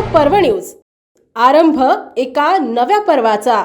पर्व न्यूज. आरंभ एका नव्या पर्वाचा.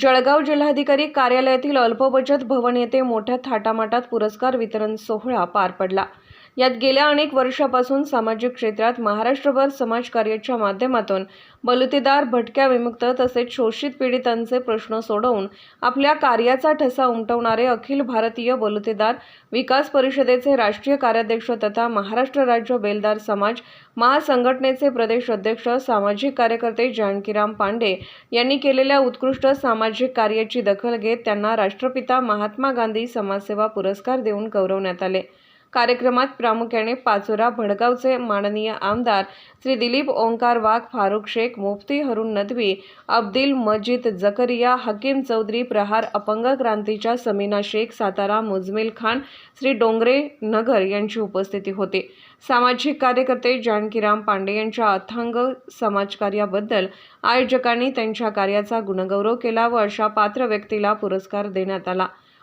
जळगाव जिल्हाधिकारी कार्यालयातील अल्पबचत भवन येथे मोठ्या थाटामाटात पुरस्कार वितरण सोहळा पार पडला. यात गेल्या अनेक वर्षापासून सामाजिक क्षेत्रात महाराष्ट्रभर समाजकार्याच्या माध्यमातून बलुतेदार भटक्या विमुक्त तसेच शोषित पीडितांचे प्रश्न सोडवून आपल्या कार्याचा ठसा उमटवणारे अखिल भारतीय बलुतेदार विकास परिषदेचे राष्ट्रीय कार्याध्यक्ष तथा महाराष्ट्र राज्य बेलदार समाज महासंघटनेचे प्रदेश अध्यक्ष सामाजिक कार्यकर्ते जानकीराम पांडे यांनी केलेल्या उत्कृष्ट सामाजिक कार्याची दखल घेत त्यांना राष्ट्रपिता महात्मा गांधी समाजसेवा पुरस्कार देऊन गौरवण्यात आले. कार्यक्रमात प्रामुख्याने पाचोरा भडगावचे माननीय आमदार श्री दिलीप ओंकार वाघ फारुख शेख मुफ्ती हरुण नदवी अब्दिल मजीद जकरिया हकीम चौधरी प्रहार अपंग क्रांतीच्या समीना शेख सातारा मुजमिल खान श्री डोंगरे नगर यांची उपस्थिती होती. सामाजिक कार्यकर्ते जानकीराम पांडे यांच्या अथांग समाजकार्याबद्दल आयोजकांनी त्यांच्या कार्याचा गुणगौरव केला व अशा पात्र व्यक्तीला पुरस्कार देण्यात आला.